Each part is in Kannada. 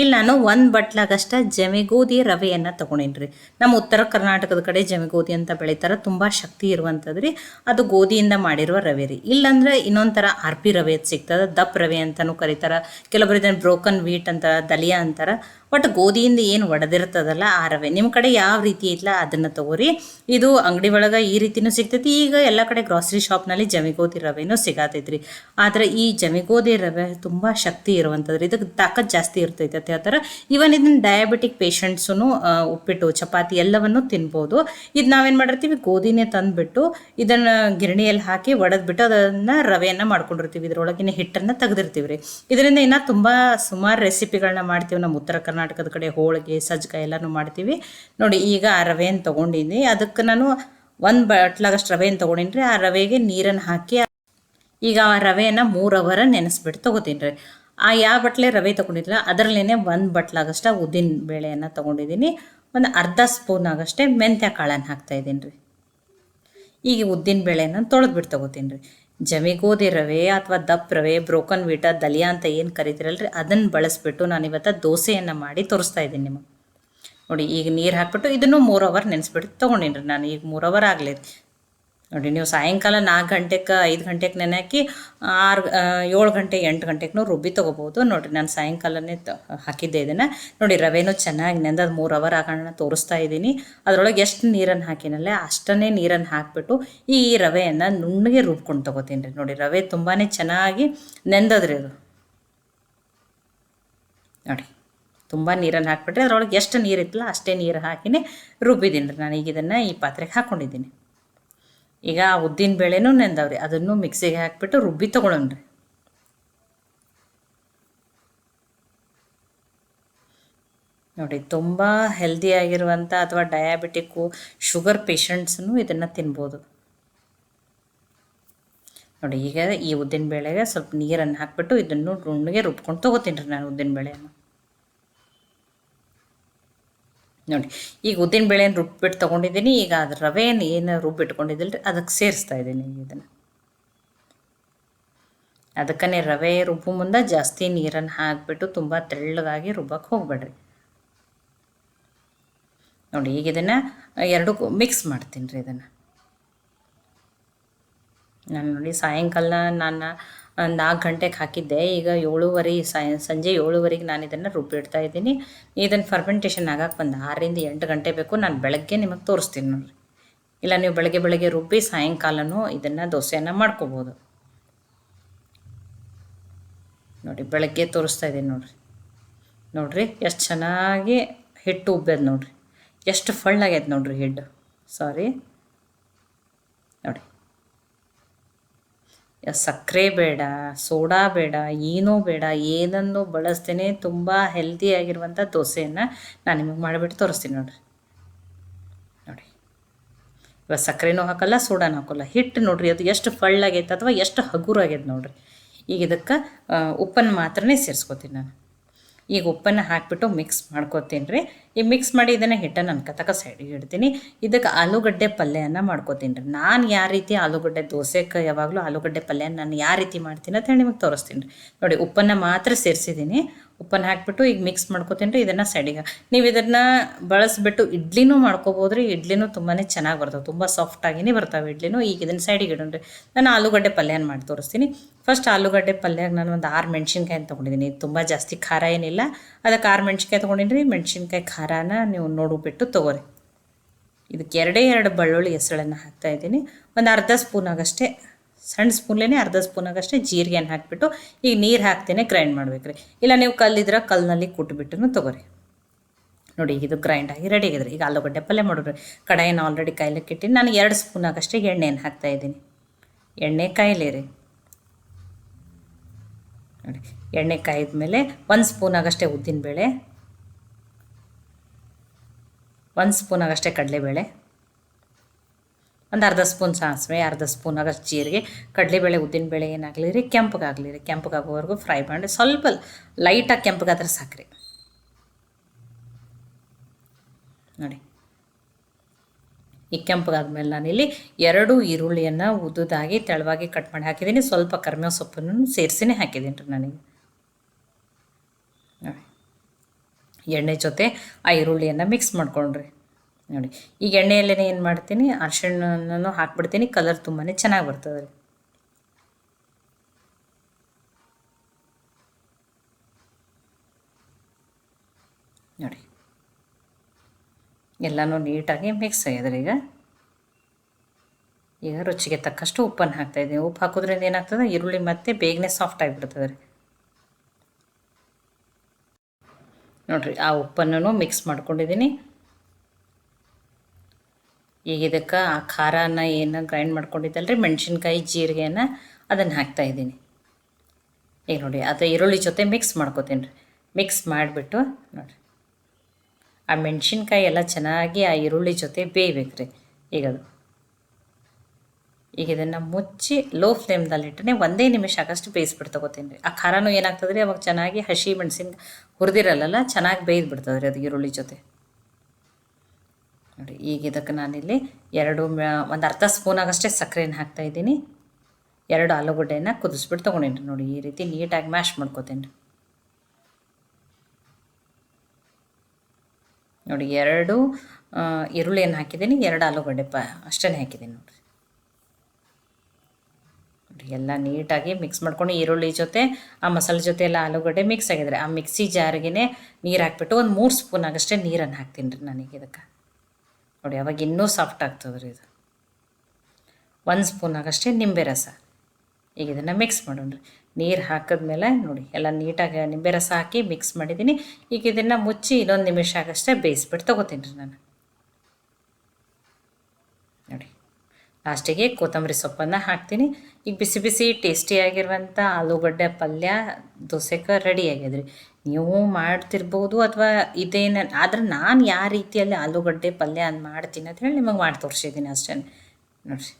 ಇಲ್ಲಿ ನಾನು ಒಂದು ಬಟ್ಲಾಗಷ್ಟ ಜಮೆಗೋಧಿ ರವೆಯನ್ನು ತೊಗೊಂಡೀನಿ ನಮ್ಮ ಉತ್ತರ ಕರ್ನಾಟಕದ ಕಡೆ ಜಮೆಗೋಧಿ ಅಂತ ಬೆಳಿತಾರೆ, ತುಂಬ ಶಕ್ತಿ ಇರುವಂಥದ್ದು ರೀ ಅದು ಗೋಧಿಯಿಂದ ಮಾಡಿರುವ ರವೆ ರೀ ಇಲ್ಲಾಂದ್ರೆ ಇನ್ನೊಂದು ಥರ ಆರ್ ಪಿ ರವೆ ಸಿಗ್ತದೆ, ದಪ್ಪ ರವೆ ಅಂತಲೂ ಕರೀತಾರೆ. ಕೆಲವೊಬ್ರು ಇದನ್ನು ಬ್ರೋಕನ್ ವೀಟ್ ಅಂತ ದಲಿಯಾ ಅಂತಾರೆ. ಬಟ್ ಗೋಧಿಯಿಂದ ಏನು ಒಡೆದಿರ್ತದಲ್ಲ ಆ ರವೆ. ನಿಮ್ಮ ಕಡೆ ಯಾವ ರೀತಿ ಐತ್ಲ ಅದನ್ನು ತಗೋರಿ. ಇದು ಅಂಗಡಿ ಒಳಗೆ ಈ ರೀತಿನೂ ಸಿಗ್ತೈತಿ. ಈಗ ಎಲ್ಲ ಕಡೆ ಗ್ರಾಸರಿ ಶಾಪ್ನಲ್ಲಿ ಜಮಿಗೋಧಿ ರವೆನೂ ಸಿಗತೈತ್ರಿ. ಆದರೆ ಈ ಜಮಿಗೋಧಿ ರವೆ ತುಂಬ ಶಕ್ತಿ ಇರುವಂಥದ್ದು ಇದಕ್ಕೆ ತಾಕತ್ ಜಾಸ್ತಿ ಇರ್ತೈತೆ ಅಂತ ಹೇಳ್ತಾರೆ. ಇವನ್ ಇದನ್ನ ಡಯಾಬಿಟಿಕ್ ಪೇಷಂಟ್ಸೂ ಉಪ್ಪಿಟ್ಟು, ಚಪಾತಿ ಎಲ್ಲವನ್ನು ತಿನ್ಬೋದು. ಇದು ನಾವೇನು ಮಾಡಿರ್ತೀವಿ, ಗೋಧಿನೇ ತಂದುಬಿಟ್ಟು ಇದನ್ನು ಗಿರಣಿಯಲ್ಲಿ ಹಾಕಿ ಒಡೆದ್ಬಿಟ್ಟು ಅದನ್ನು ರವೆಯನ್ನು ಮಾಡ್ಕೊಂಡಿರ್ತೀವಿ. ಇದರೊಳಗಿನ ಹಿಟ್ಟನ್ನು ತೆಗೆದಿರ್ತೀವಿ ರೀ ಇದರಿಂದ ಇನ್ನೂ ತುಂಬ ಸುಮಾರು ರೆಸಿಪಿಗಳನ್ನ ಮಾಡ್ತೀವಿ. ನಮ್ಮ ಉತ್ತರ ಕರ್ನಾಟಕದ ಕಡೆ ಹೋಳಿಗೆ ಸಜ್ಜಕ ಎಲ್ಲನೂ ಮಾಡ್ತೀವಿ. ನೋಡಿ, ಈಗ ಆ ರವೆಯನ್ನು ತೊಗೊಂಡಿದ್ದೀನಿ ಅದಕ್ಕೆ ನಾನು ಒಂದು ಬಟ್ಲಾಗಷ್ಟು ರವೆಯನ್ನು ತೊಗೊಂಡಿನಿ ಆ ರವೆಗೆ ನೀರನ್ನು ಹಾಕಿ, ಈಗ ಆ ರವೆಯನ್ನು ಮೂರು ಅವರ ನೆನೆಸ್ಬಿಟ್ಟು ತೊಗೋತೀನಿ ರೀ ಆ ಯಾವ ಬಟ್ಲೆ ರವೆ ತೊಗೊಂಡಿದ್ರ ಅದರಲ್ಲೇ ಒಂದು ಬಟ್ಲಾಗಷ್ಟ ಉದ್ದಿನ ಬೇಳೆಯನ್ನು ತೊಗೊಂಡಿದ್ದೀನಿ ಒಂದು ಅರ್ಧ ಸ್ಪೂನ್ ಆಗಷ್ಟೇ ಮೆಂತ್ಯ ಕಾಳನ್ನು ಹಾಕ್ತಾಯಿದ್ದೀನಿ ರೀ ಈಗ ಉದ್ದಿನ ಬೇಳೆನ ತೊಳೆದ್ಬಿಟ್ಟು ತಗೋತೀನಿ ರೀ ಜಮಿಗೋದಿ ರವೆ ಅಥವಾ ದಪ್ಪ ರವೆ, ಬ್ರೋಕನ್ ವೀಟ, ದಲಿಯಾ ಅಂತ ಏನು ಕರಿತೀರಲ್ರಿ ಅದನ್ನು ಬಳಸ್ಬಿಟ್ಟು ನಾನು ಇವತ್ತು ದೋಸೆಯನ್ನು ಮಾಡಿ ತೋರಿಸ್ತಾ ಇದ್ದೀನಿ ನಿಮಗೆ. ನೋಡಿ, ಈಗ ನೀರು ಹಾಕ್ಬಿಟ್ಟು ಇದನ್ನು ಮೂರು ಅವರ್ ನೆನೆಸ್ಬಿಟ್ಟು ತೊಗೊಂಡಿನಿ ರೀ ನಾನು ಈಗ ಮೂರು ಅವರ್ ಆಗಲಿ. ನೋಡಿ, ನೀವು ಸಾಯಂಕಾಲ ನಾಲ್ಕು ಗಂಟೆಗೆ ಐದು ಗಂಟೆಗೆ ನೆನೆ ಹಾಕಿ ಆರು ಏಳು ಗಂಟೆ, ಎಂಟು ಗಂಟೆಗೂ ರುಬ್ಬಿ ತೊಗೋಬೋದು ನೋಡಿರಿ, ನಾನು ಸಾಯಂಕಾಲನೇ ಹಾಕಿದ್ದೆ ಇದನ್ನು. ನೋಡಿ, ರವೆನೂ ಚೆನ್ನಾಗಿ ನೆಂದದು ಮೂರು ಅವರ್ ಆಗೋಣ ತೋರಿಸ್ತಾ ಇದ್ದೀನಿ. ಅದರೊಳಗೆ ಎಷ್ಟು ನೀರನ್ನು ಹಾಕಿನಲ್ಲ, ಅಷ್ಟನ್ನೇ ನೀರನ್ನು ಹಾಕಿಬಿಟ್ಟು ಈ ರವೆಯನ್ನು ನುಣ್ಣಗೆ ರುಬ್ಕೊಂಡು ತೊಗೋತೀನಿ ರೀ. ನೋಡಿ, ರವೆ ತುಂಬಾ ಚೆನ್ನಾಗಿ ನೆಂದದ್ರಿ ಅದು. ನೋಡಿ, ತುಂಬ ನೀರನ್ನು ಹಾಕ್ಬಿಟ್ರೆ ಅದರೊಳಗೆ ಎಷ್ಟು ನೀರು ಇತ್ತಲ್ಲ ಅಷ್ಟೇ ನೀರು ಹಾಕಿನೇ ರುಬ್ಬಿದ್ದೀನಿ ರೀ. ನಾನು ಈಗ ಇದನ್ನು ಈ ಪಾತ್ರೆಗೆ ಹಾಕ್ಕೊಂಡಿದ್ದೀನಿ ಈಗ ಉದ್ದಿನ ಬೇಳೆನೂ ನೆಂದವ್ರಿ. ಅದನ್ನು ಮಿಕ್ಸಿಗೆ ಹಾಕಿಬಿಟ್ಟು ರುಬ್ಬಿ ತೊಗೊಳ್ಳೋಣ್ರಿ ನೋಡಿ, ತುಂಬ ಹೆಲ್ದಿಯಾಗಿರುವಂಥ ಅಥವಾ ಡಯಾಬಿಟಿಕ್ಕು ಶುಗರ್ ಪೇಷಂಟ್ಸನ್ನು ಇದನ್ನು ತಿನ್ಬೋದು. ನೋಡಿ, ಈಗ ಈ ಉದ್ದಿನ ಬೇಳೆಗೆ ಸ್ವಲ್ಪ ನೀರನ್ನು ಹಾಕ್ಬಿಟ್ಟು ಇದನ್ನು ನುಣ್ಣಗೆ ರುಬ್ಕೊಂಡು ತೊಗೋತೀನಿ ರೀ ನಾನು ಉದ್ದಿನ ಬೇಳೆಯನ್ನು. ನೋಡಿ, ಈಗ ಉದ್ದಿನ ಬೇಳೆನ ರುಬ್ಬಿಟ್ಟು ತೊಗೊಂಡಿದ್ದೀನಿ, ಈಗ ಅದು ರವೆಯನ್ನು ಏನು ರುಬ್ಬಿಟ್ಕೊಂಡಿದ್ದಿಲ್ಲ ರೀ ಅದಕ್ಕೆ ಸೇರಿಸ್ತಾ ಇದ್ದೀನಿ ಇದನ್ನು. ಅದಕ್ಕೇ ರವೆ ರುಬ್ಬು ಮುಂದೆ ಜಾಸ್ತಿ ನೀರನ್ನು ಹಾಕಿಬಿಟ್ಟು ತುಂಬ ತೆಳ್ಳಗಾಗಿ ರುಬ್ಬಕ್ಕೆ ಹೋಗ್ಬೇಡ್ರಿ. ನೋಡಿ, ಈಗ ಇದನ್ನು ಎರಡು ಮಿಕ್ಸ್ ಮಾಡ್ತೀನಿ ರೀ ಇದನ್ನು. ನಾನು ನೋಡಿ ಸಾಯಂಕಾಲ ನಾನು ನಾಲ್ಕು ಗಂಟೆಗೆ ಹಾಕಿದ್ದೆ. ಈಗ ಏಳುವರೆ ಸಂಜೆ ಏಳುವರೆಗೆ ನಾನು ಇದನ್ನು ರುಬ್ಬಿಡ್ತಾ ಇದ್ದೀನಿ. ಇದನ್ನು ಫರ್ಮೆಂಟೇಷನ್ ಆಗಕ್ಕೆ ಬಂದು ಆರರಿಂದ ಎಂಟು ಗಂಟೆ ಬೇಕು. ನಾನು ಬೆಳಗ್ಗೆ ನಿಮಗೆ ತೋರಿಸ್ತೀನಿ ನೋಡಿರಿ. ಇಲ್ಲ, ನೀವು ಬೆಳಗ್ಗೆ ಬೆಳಗ್ಗೆ ರುಬ್ಬಿ ಸಾಯಂಕಾಲನೂ ಇದನ್ನು ದೋಸೆಯನ್ನು ಮಾಡ್ಕೋಬೋದು. ನೋಡಿ, ಬೆಳಗ್ಗೆ ತೋರಿಸ್ತಾ ಇದ್ದೀನಿ ನೋಡಿರಿ. ನೋಡಿರಿ, ಎಷ್ಟು ಚೆನ್ನಾಗಿ ಹಿಟ್ಟು ಉಬ್ಬ್ಯದ ನೋಡಿರಿ. ಎಷ್ಟು ಫಳ್ಳಾಗ್ಯದ ನೋಡಿರಿ ಹಿಟ್ಟು ಸಾರಿ ನೋಡಿ ಸಕ್ಕರೆ ಬೇಡ, ಸೋಡಾ ಬೇಡ, ಏನೂ ಬೇಡ, ಏನನ್ನು ಬಳಸ್ತೇನೆ ತುಂಬ ಹೆಲ್ದಿಯಾಗಿರುವಂಥ ದೋಸೆಯನ್ನು ನಾನು ನಿಮಗೆ ಮಾಡಿಬಿಟ್ಟು ತೋರಿಸ್ತೀನಿ ನೋಡಿರಿ. ನೋಡಿ. ಇವಾಗ ಸಕ್ಕರೆನೂ ಹಾಕಲ್ಲ, ಸೋಡಾನ ಹಾಕಲ್ಲ. ಹಿಟ್ಟು ನೋಡ್ರಿ, ಅದು ಎಷ್ಟು ಫಳ್ಳಾಗೈತೆ ಅಥವಾ ಎಷ್ಟು ಹಗುರಾಗೈತೆ ನೋಡಿರಿ. ಈಗ ಇದಕ್ಕೆ ಉಪ್ಪನ್ನು ಮಾತ್ರನೇ ಸೇರಿಸ್ಕೋತೀನಿ ನಾನು. ಈಗ ಉಪ್ಪನ್ನು ಹಾಕಿಬಿಟ್ಟು ಮಿಕ್ಸ್ ಮಾಡ್ಕೋತೀನಿ ರೀ. ಈ ಮಿಕ್ಸ್ ಮಾಡಿ ಇದನ್ನು ಹಿಟ್ಟನ್ನು ಅನ್ಕತಕ ಸೈಡಿಗೆ ಇಡ್ತೀನಿ. ಇದಕ್ಕೆ ಆಲೂಗಡ್ಡೆ ಪಲ್ಯನ ಮಾಡ್ಕೋತೀನಿ ರೀ. ನಾನು ಯಾವ ರೀತಿ ಆಲೂಗಡ್ಡೆ ದೋಸೆಗೆ ಯಾವಾಗಲೂ ಆಲೂಗಡ್ಡೆ ಪಲ್ಯ ನಾನು ಯಾವ ರೀತಿ ಮಾಡ್ತೀನಿ ಅಂತ ಹೇಳಿ ನಿಮಗೆ ತೋರಿಸ್ತೀನಿ ರೀ. ನೋಡಿ, ಉಪ್ಪನ್ನು ಮಾತ್ರ ಸೇರಿಸಿದ್ದೀನಿ. ಉಪ್ಪನ್ನು ಹಾಕಿಬಿಟ್ಟು ಈಗ ಮಿಕ್ಸ್ ಮಾಡ್ಕೋತೀನಿ ರೀ, ಇದನ್ನು ಸೈಡಿಗೆ ನೀವು ಇದನ್ನು ಬಳಸಿಬಿಟ್ಟು ಇಡ್ಲಿನೂ ಮಾಡ್ಕೋಬೋದು ರೀ, ಇಡ್ಲಿನೂ ತುಂಬಾ ಚೆನ್ನಾಗಿ ಬರ್ತವೆ ತುಂಬ ಸಾಫ್ಟಾಗಿನೇ ಬರ್ತವೆ ಇಡ್ಲಿನೂ. ಈಗ ಇದನ್ನು ಸೈಡಿಗೆ ಇಡೋಣ ನಾನು ಆಲೂಗಡ್ಡೆ ಪಲ್ಯನ ಮಾಡಿ ತೋರಿಸ್ತೀನಿ. ಫಸ್ಟ್ ಆಲೂಗಡ್ಡೆ ಪಲ್ಯಾಗ ನಾನು ಒಂದು ಆರು ಮೆಣ್ಸಿನ್ಕಾಯಿ ತೊಗೊಂಡಿದ್ದೀನಿ ತುಂಬ ಜಾಸ್ತಿ ಖಾರ ಏನಿಲ್ಲ. ಅದಕ್ಕೆ ಆರು ಮೆಣ್ಸಿನ್ಕಾಯಿ ತೊಗೊಂಡಿನಿ ಮೆಣ್ಸಿನ್ಕಾಯಿ ಖಾರನ ನೀವು ನೋಡಿಬಿಟ್ಟು ತೊಗೋರಿ. ಇದಕ್ಕೆ ಎರಡೇ ಎರಡು ಬೆಳ್ಳುಳ್ಳಿ ಹೆಸಳನ್ನು ಹಾಕ್ತಾಯಿದ್ದೀನಿ ಒಂದು ಅರ್ಧ ಸ್ಪೂನ್ ಆಗಷ್ಟೇ ಸಣ್ಣ ಸ್ಪೂನ್ಲೇ ಅರ್ಧ ಸ್ಪೂನಾಗಷ್ಟೇ ಜೀರಿಗೆನ ಹಾಕಿಬಿಟ್ಟು ಈಗ ನೀರು ಹಾಕ್ತೇನೆ ಗ್ರೈಂಡ್ ಮಾಡ್ಬೇಕು ಇಲ್ಲ ನೀವು ಕಲ್ಲಿದ್ರೆ ಕಲ್ಲಿನಲ್ಲಿ ಕುಟ್ಬಿಟ್ಟು ತೊಗೋರಿ. ನೋಡಿ ಇದು ಗ್ರೈಂಡ್ ಆಗಿ ರೆಡಿ ಆಗಿದ್ರಿ. ಈಗ ಆಲೂಗಡ್ಡೆ ಪಲ್ಯ ಮಾಡಿದ್ರಿ ಕಡಾಯಿನ ಆಲ್ರೆಡಿ ಕಾಯ್ಲಿಕ್ಕೆ ಇಟ್ಟಿನಿ ನಾನು ಎರಡು ಸ್ಪೂನ್ ಆಗಷ್ಟೇ ಎಣ್ಣೆಯನ್ನು ಹಾಕ್ತಾಯಿದ್ದೀನಿ ಎಣ್ಣೆ ಕಾಯಿಲೆ ರೀ. ನೋಡಿ, ಎಣ್ಣೆ ಕಾಯಿದ ಮೇಲೆ ಒಂದು ಸ್ಪೂನ್ ಆಗಷ್ಟೇ ಉದ್ದಿನಬೇಳೆ, ಒಂದು ಸ್ಪೂನ್ ಆಗಷ್ಟೇ ಕಡಲೆಬೇಳೆ ಒಂದು ಅರ್ಧ ಸ್ಪೂನ್ ಸಾಸಿವೆ, ಅರ್ಧ ಸ್ಪೂನ್ ಆಗಷ್ಟು ಜೀರಿಗೆ, ಕಡಲೆಬೇಳೆ ಉದ್ದಿನಬೇಳೆ ಏನಾಗಲಿ ರೀ, ಕೆಂಪಗಾಗಲಿ ರೀ, ಕೆಂಪಗಾಗೋವರೆಗೂ ಫ್ರೈ ಮಾಡಿ ಸ್ವಲ್ಪ ಲೈಟಾಗಿ ಕೆಂಪಗಾದ್ರೆ ಸಾಕ್ರಿ. ನೋಡಿ. ಈ ಕೆಂಪಗಾದ್ಮೇಲೆ ನಾನಿಲ್ಲಿ ಎರಡು ಈರುಳ್ಳಿಯನ್ನು ಉದ್ದುದಾಗಿ ತೆಳುವಾಗಿ ಕಟ್ ಮಾಡಿ ಹಾಕಿದ್ದೀನಿ. ಸ್ವಲ್ಪ ಕರಿಬೇವು ಸೊಪ್ಪನ್ನು ಸೇರಿಸಿನೇ ಹಾಕಿದ್ದೀನಿ ರೀ ನನಗೆ. ಎಣ್ಣೆ ಜೊತೆ ಆ ಈರುಳ್ಳಿಯನ್ನು ಮಿಕ್ಸ್ ಮಾಡ್ಕೊಂಡ್ರಿ. ನೋಡಿ, ಈಗ ಎಣ್ಣೆಯಲ್ಲೇ ಏನು ಮಾಡ್ತೀನಿ? ಅರ್ಶಿಣನೂ ಹಾಕ್ಬಿಡ್ತೀನಿ. ಕಲರ್ ತುಂಬಾ ಚೆನ್ನಾಗಿ ಬರ್ತದೆ ರೀ ನೋಡಿ. ಎಲ್ಲನೂ ನೀಟಾಗಿ ಮಿಕ್ಸ್ ಆಗಿದೆ ಈಗ ಈಗ ರುಚಿಗೆ ತಕ್ಕಷ್ಟು ಉಪ್ಪನ್ನು ಹಾಕ್ತಾಯಿದ್ದೀನಿ ಉಪ್ಪು ಹಾಕೋದ್ರಿಂದ ಏನಾಗ್ತದೆ? ಈರುಳ್ಳಿ ಮತ್ತೆ ಬೇಗನೆ ಸಾಫ್ಟ್ ಆಗಿಬಿಡ್ತದೆ ರೀ. ನೋಡಿರಿ, ಆ ಉಪ್ಪನ್ನು ಮಿಕ್ಸ್ ಮಾಡ್ಕೊಂಡಿದ್ದೀನಿ. ಈಗ ಇದಕ್ಕೆ ಆ ಖಾರನ ಏನು ಗ್ರೈಂಡ್ ಮಾಡ್ಕೊಂಡಿದ್ದಲ್ರಿ? ಮೆಣಸಿನ್ಕಾಯಿ, ಜೀರಿಗೆನ ಅದನ್ನು ಹಾಕ್ತಾಯಿದ್ದೀನಿ ಈಗ ನೋಡಿ, ಅದು ಈರುಳ್ಳಿ ಜೊತೆ ಮಿಕ್ಸ್ ಮಾಡ್ಕೋತೀನಿ ರೀ ಮಿಕ್ಸ್ ಮಾಡಿಬಿಟ್ಟು ನೋಡಿರಿ. ಆ ಮೆಣಸಿನ್ಕಾಯಿ ಎಲ್ಲ ಚೆನ್ನಾಗಿ ಆ ಈರುಳ್ಳಿ ಜೊತೆ ಬೇಯ್ಬೇಕು ರೀ ಈಗ ಅದು. ಈಗ ಇದನ್ನು ಮುಚ್ಚಿ ಲೋ ಫ್ಲೇಮ್ದಲ್ಲಿಟ್ಟರೆ ಒಂದೇ ನಿಮಿಷ ಆಗಷ್ಟು ಬೇಯಿಸ್ಬಿಟ್ಟು ತಗೋತೀನಿ ರೀ ಆ ಖಾರನೂ ಏನಾಗ್ತದೆ ರೀ ಅವಾಗ ಚೆನ್ನಾಗಿ ಹಸಿ ಮೆಣಸಿನ ಹುರಿದಿರಲ್ಲ ಚೆನ್ನಾಗಿ ಬೇಯ್ದು ಬಿಡ್ತದೆ ಅದು ಈರುಳ್ಳಿ ಜೊತೆ. ನೋಡಿ, ಈಗ ಇದಕ್ಕೆ ನಾನಿಲ್ಲಿ ಎರಡು ಒಂದು ಅರ್ಧ ಸ್ಪೂನ್ ಆಗಷ್ಟೇ ಸಕ್ಕರೆನ ಹಾಕ್ತಾಯಿದ್ದೀನಿ ಎರಡು ಆಲೂಗಡ್ಡೆನ ಕುದಿಸ್ಬಿಟ್ಟು ತೊಗೊಂಡೇನಿ ನೋಡಿ, ಈ ರೀತಿ ನೀಟಾಗಿ ಮ್ಯಾಶ್ ಮಾಡ್ಕೋತೀನಿ ನೋಡಿ, ಎರಡು ಈರುಳ್ಳಿಯನ್ನು ಹಾಕಿದ್ದೀನಿ, ಎರಡು ಆಲೂಗಡ್ಡೆ ಪ ಅಷ್ಟೇ ಹಾಕಿದ್ದೀನಿ ನೋಡಿರಿ. ನೋಡಿ, ಎಲ್ಲ ನೀಟಾಗಿ ಮಿಕ್ಸ್ ಮಾಡ್ಕೊಂಡು ಈರುಳ್ಳಿ ಜೊತೆ, ಆ ಮಸಾಲೆ ಜೊತೆ ಎಲ್ಲ ಆಲೂಗಡ್ಡೆ ಮಿಕ್ಸ್ ಆಗಿದ್ರೆ, ಆ ಮಿಕ್ಸಿ ಜಾರಿಗೆ ನೀರು ಹಾಕ್ಬಿಟ್ಟು ಒಂದು ಮೂರು ಸ್ಪೂನ್ ಆಗಷ್ಟೇ ನೀರನ್ನು ಹಾಕ್ತೀನಿ ರೀ ನನಗೆ ಇದಕ್ಕೆ. ನೋಡಿ, ಅವಾಗ ಇನ್ನೂ ಸಾಫ್ಟ್ ಆಗ್ತದೆ ರೀ ಇದು. ಒಂದು ಸ್ಪೂನ್ ಆಗಷ್ಟೇ ನಿಂಬೆ ರಸ. ಈಗ ಇದನ್ನು ಮಿಕ್ಸ್ ಮಾಡೋಣ ರೀ. ನೀರು ಹಾಕಿದ್ಮೇಲೆ ನೋಡಿ, ಎಲ್ಲ ನೀಟಾಗಿ ನಿಂಬೆ ರಸ ಹಾಕಿ ಮಿಕ್ಸ್ ಮಾಡಿದ್ದೀನಿ ಈಗ ಇದನ್ನು ಮುಚ್ಚಿ ಇನ್ನೊಂದು ನಿಮಿಷ ಆಗಷ್ಟೇ ಬೇಯಿಸ್ಬಿಟ್ಟು ತೊಗೋತೀನಿ ರೀ ನಾನು. ನೋಡಿ, ಲಾಸ್ಟಿಗೆ ಕೊತ್ತಂಬರಿ ಸೊಪ್ಪನ್ನು ಹಾಕ್ತೀನಿ. ಈಗ ಬಿಸಿ ಬಿಸಿ ಟೇಸ್ಟಿಯಾಗಿರುವಂಥ ಆಲೂಗಡ್ಡೆ ಪಲ್ಯ ದೋಸೆಗೆ ರೆಡಿ ಆಗ್ಯದ್ರಿ ನೀವು ಮಾಡ್ತಿರ್ಬೋದು ಅಥವಾ ಇದೇನು, ಆದ್ರೆ ನಾನು ಯಾವ ರೀತಿಯಲ್ಲಿ ಆಲೂಗಡ್ಡೆ ಪಲ್ಯ ಅಂತ ಮಾಡ್ತೀನಿ ಅಂತ ಹೇಳಿ ನಿಮಗೆ ಮಾಡಿ ತೋರಿಸಿದ್ದೀನಿ ಅಷ್ಟೇ. ನೋಡಿರಿ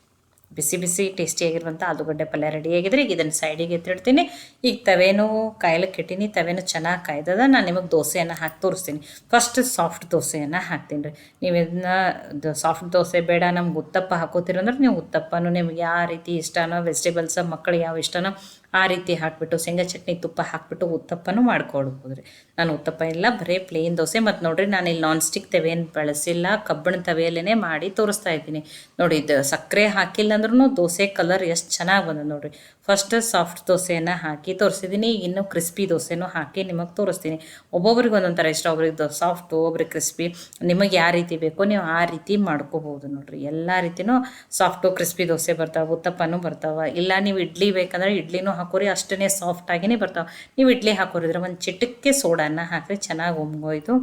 ಬಿಸಿ ಬಿಸಿ ಟೇಸ್ಟಿಯಾಗಿರುವಂಥ ಆಲೂಗಡ್ಡೆ ಪಲ್ಯ ರೆಡಿ ಆಗಿದ್ರೆ ಈಗ ಇದನ್ನು ಸೈಡಿಗೆ ಎತ್ತಿಡ್ತೀನಿ. ಈಗ ತವೇನೂ ಕಾಯ್ಲಿಕ್ಕೆ ಇಟ್ಟೀನಿ, ತವೇನು ಚೆನ್ನಾಗಿ ಕಾಯ್ದದ, ನಾನು ನಿಮಗೆ ದೋಸೆಯನ್ನು ಹಾಕಿ ತೋರಿಸ್ತೀನಿ. ಫಸ್ಟ್ ಸಾಫ್ಟ್ ದೋಸೆಯನ್ನು ಹಾಕ್ತೀನಿ ರೀ. ನೀವು ಇದನ್ನ ಸಾಫ್ಟ್ ದೋಸೆ ಬೇಡ, ನಮ್ಗೆ ಉತ್ತಪ್ಪ ಹಾಕೋತೀರಂದ್ರೆ ನೀವು ಉತ್ತಪ್ಪನೂ ನಿಮ್ಗೆ ಯಾವ ರೀತಿ ಇಷ್ಟನೋ ವೆಜಿಟೇಬಲ್ಸ್ ಮಕ್ಕಳು ಯಾವ ಇಷ್ಟನೋ ಆ ರೀತಿ ಹಾಕಿಬಿಟ್ಟು ಶೇಂಗಾ ಚಟ್ನಿ ತುಪ್ಪ ಹಾಕಿಬಿಟ್ಟು ಉತ್ತಪ್ಪನೂ ಮಾಡ್ಕೊಡ್ಬೋದು ರೀ ನಾನು ಉತ್ತಪ್ಪ ಇಲ್ಲ ಬರೀ ಪ್ಲೇನ್ ದೋಸೆ. ಮತ್ತು ನೋಡಿರಿ, ನಾನು ಇಲ್ಲಿ ನಾನ್ ಸ್ಟಿಕ್ ತವೇನು ಬಳಸಿಲ್ಲ. ಕಬ್ಬಿಣ ತವೆಯಲ್ಲೇ ಮಾಡಿ ತೋರಿಸ್ತಾ ಇದ್ದೀನಿ. ನೋಡಿ, ಇದು ಸಕ್ಕರೆ ಹಾಕಿಲ್ಲ ಅಂದ್ರೂ ದೋಸೆ ಕಲರ್ ಎಷ್ಟು ಚೆನ್ನಾಗಿ ಬಂದದ ನೋಡಿರಿ. ಫಸ್ಟ್ ಸಾಫ್ಟ್ ದೋಸೆಯನ್ನು ಹಾಕಿ ತೋರಿಸಿದ್ದೀನಿ ಇನ್ನು ಕ್ರಿಸ್ಪಿ ದೋಸೆನೂ ಹಾಕಿ ನಿಮಗೆ ತೋರಿಸ್ತೀನಿ. ಒಬ್ಬೊಬ್ರಿಗೆ ಒಂದೊಂದು ಥರ ಇಷ್ಟ. ಒಬ್ರಿಗೆ ದೋ ಸಾಫ್ಟ್ ಒಬ್ರಿಗೆ ಕ್ರಿಸ್ಪಿ ನಿಮಗೆ ಯಾವ ರೀತಿ ಬೇಕೋ ನೀವು ಆ ರೀತಿ ಮಾಡ್ಕೋಬೋದು ನೋಡಿರಿ. ಎಲ್ಲ ರೀತಿಯೂ ಸಾಫ್ಟು ಕ್ರಿಸ್ಪಿ ದೋಸೆ ಬರ್ತಾವೆ, ಉತ್ತಪ್ಪನೂ ಬರ್ತಾವೆ. ಇಲ್ಲ, ನೀವು ಇಡ್ಲಿ ಬೇಕಂದ್ರೆ ಇಡ್ಲಿನೂ ಹಾಕೋರಿ ಅಷ್ಟೇ ಸಾಫ್ಟಾಗಿನೇ ಬರ್ತಾವೆ. ನೀವು ಇಡ್ಲಿ ಹಾಕೋರಿದ್ರೆ ಒಂದು ಚಿಟಕ್ಕೆ ಸೋಡಾನ ಹಾಕಿರಿ, ಚೆನ್ನಾಗಿ ಒಮ್ಗೋಯ್ತು.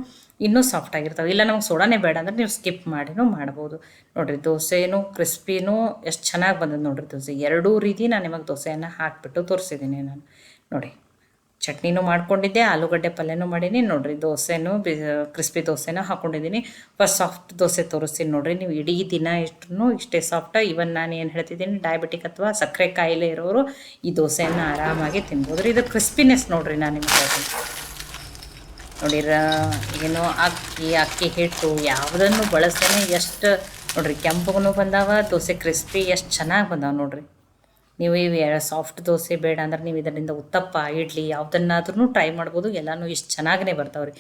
ಇನ್ನೂ ಸಾಫ್ಟ್ ಆಗಿರ್ತಾವೆ. ಇಲ್ಲ ನಮ್ಗೆ ಸೋಡಾನೇ ಬೇಡ ಅಂದ್ರೆ ನೀವು ಸ್ಕಿಪ್ ಮಾಡಿನೂ ಮಾಡ್ಬೋದು. ನೋಡಿರಿ, ದೋಸೆನೂ ಕ್ರಿಸ್ಪಿನೂ ಎಷ್ಟು ಚೆನ್ನಾಗಿ ಬಂದದ್ದು ನೋಡಿರಿ ದೋಸೆ. ಎರಡೂ ರೀತಿ ನಾನು ನಿಮಗೆ ದೋಸೆಯನ್ನು ಹಾಕಿಬಿಟ್ಟು ತೋರಿಸಿದ್ದೀನಿ ನಾನು. ನೋಡಿ. ಚಟ್ನಿನೂ ಮಾಡ್ಕೊಂಡಿದ್ದೆ, ಆಲೂಗಡ್ಡೆ ಪಲ್ಯನೂ ಮಾಡೀನಿ. ನೋಡಿರಿ, ದೋಸೆನೂ, ಬಿ, ಕ್ರಿಸ್ಪಿ ದೋಸೆನೂ ಹಾಕ್ಕೊಂಡಿದ್ದೀನಿ ಫಸ್ಟ್ ಸಾಫ್ಟ್ ದೋಸೆ ತೋರಿಸ್ತೀನಿ ನೋಡಿರಿ, ನೀವು ಇಡೀ ದಿನ ಇಷ್ಟು ಇಷ್ಟೇ ಸಾಫ್ಟ. ಇವನ್ ನಾನು ಏನು ಹೇಳ್ತಿದ್ದೀನಿ ಡಯಾಬಿಟಿಕ್ ಅಥವಾ ಸಕ್ಕರೆ ಕಾಯಿಲೆ ಇರೋರು ಈ ದೋಸೆಯನ್ನು ಆರಾಮಾಗಿ ತಿನ್ಬೋದು ರೀ ಇದು ಕ್ರಿಸ್ಪಿನೆಸ್ ನೋಡಿರಿ ನಾನು ನಿಮಗೆ ನೋಡಿ ಏನೋ ಅಕ್ಕಿ ಅಕ್ಕಿ ಹಿಟ್ಟು ಯಾವುದನ್ನು ಬಳಸ್ದೇ ಎಷ್ಟು, ನೋಡಿರಿ ಕೆಂಪಗೂ ಬಂದಾವ, ದೋಸೆ ಕ್ರಿಸ್ಪಿ ಎಷ್ಟು ಚೆನ್ನಾಗಿ ಬಂದಾವ ನೋಡಿರಿ. ನೀವು ಇವು ಸಾಫ್ಟ್ ದೋಸೆ ಬೇಡ ಅಂದ್ರೆ ನೀವು ಇದರಿಂದ ಉತ್ತಪ್ಪ, ಇಡ್ಲಿ ಯಾವುದನ್ನಾದ್ರೂ ಟ್ರೈ ಮಾಡ್ಬೋದು, ಎಲ್ಲನೂ ಇಷ್ಟು ಚೆನ್ನಾಗೇ ಬರ್ತಾವ್ರಿ.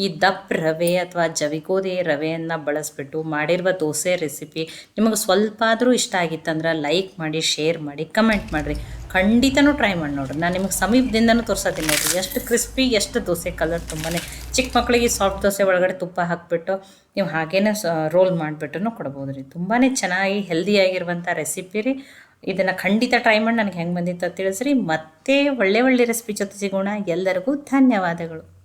ಈ ದಪ್ಪ ರವೆ ಅಥವಾ ಜವಿಗೋದೆ ರವೆಯನ್ನು ಬಳಸಿಬಿಟ್ಟು ಮಾಡಿರುವ ದೋಸೆ ರೆಸಿಪಿ ನಿಮಗೆ ಸ್ವಲ್ಪ ಆದರೂ ಇಷ್ಟ ಆಗಿತ್ತಂದ್ರೆ ಲೈಕ್ ಮಾಡಿ ಶೇರ್ ಮಾಡಿ ಕಮೆಂಟ್ ಮಾಡಿರಿ. ಖಂಡಿತನೂ ಟ್ರೈ ಮಾಡಿ ನೋಡ್ರಿ. ನಾನು ನಿಮಗೆ ಸಮೀಪದಿಂದನೂ ತೋರ್ಸತ್ತೀನಿ ನೋಡಿರಿ. ಎಷ್ಟು ಕ್ರಿಸ್ಪಿ ಎಷ್ಟು ದೋಸೆ ಕಲರ್ ತುಂಬಾ ಚಿಕ್ಕ ಮಕ್ಕಳಿಗೆ ಸಾಫ್ಟ್ ದೋಸೆ ಒಳಗಡೆ ತುಪ್ಪ ಹಾಕಿಬಿಟ್ಟು ನೀವು ಹಾಗೇನೆ ರೋಲ್ ಮಾಡಿಬಿಟ್ಟು ಕೊಡ್ಬೋದು ರೀ ತುಂಬಾ ಚೆನ್ನಾಗಿ ಹೆಲ್ದಿಯಾಗಿರುವಂಥ ರೆಸಿಪಿ ರೀ. ಇದನ್ನು ಖಂಡಿತ ಟ್ರೈ ಮಾಡಿ ನನಗೆ ಹೆಂಗೆ ಬಂದಿತ್ತು ತಿಳಿಸ್ರಿ. ಮತ್ತೆ ಒಳ್ಳೆ ಒಳ್ಳೆ ರೆಸಿಪಿ ಜೊತೆ ಸಿಗೋಣ. ಎಲ್ಲರಿಗೂ ಧನ್ಯವಾದಗಳು.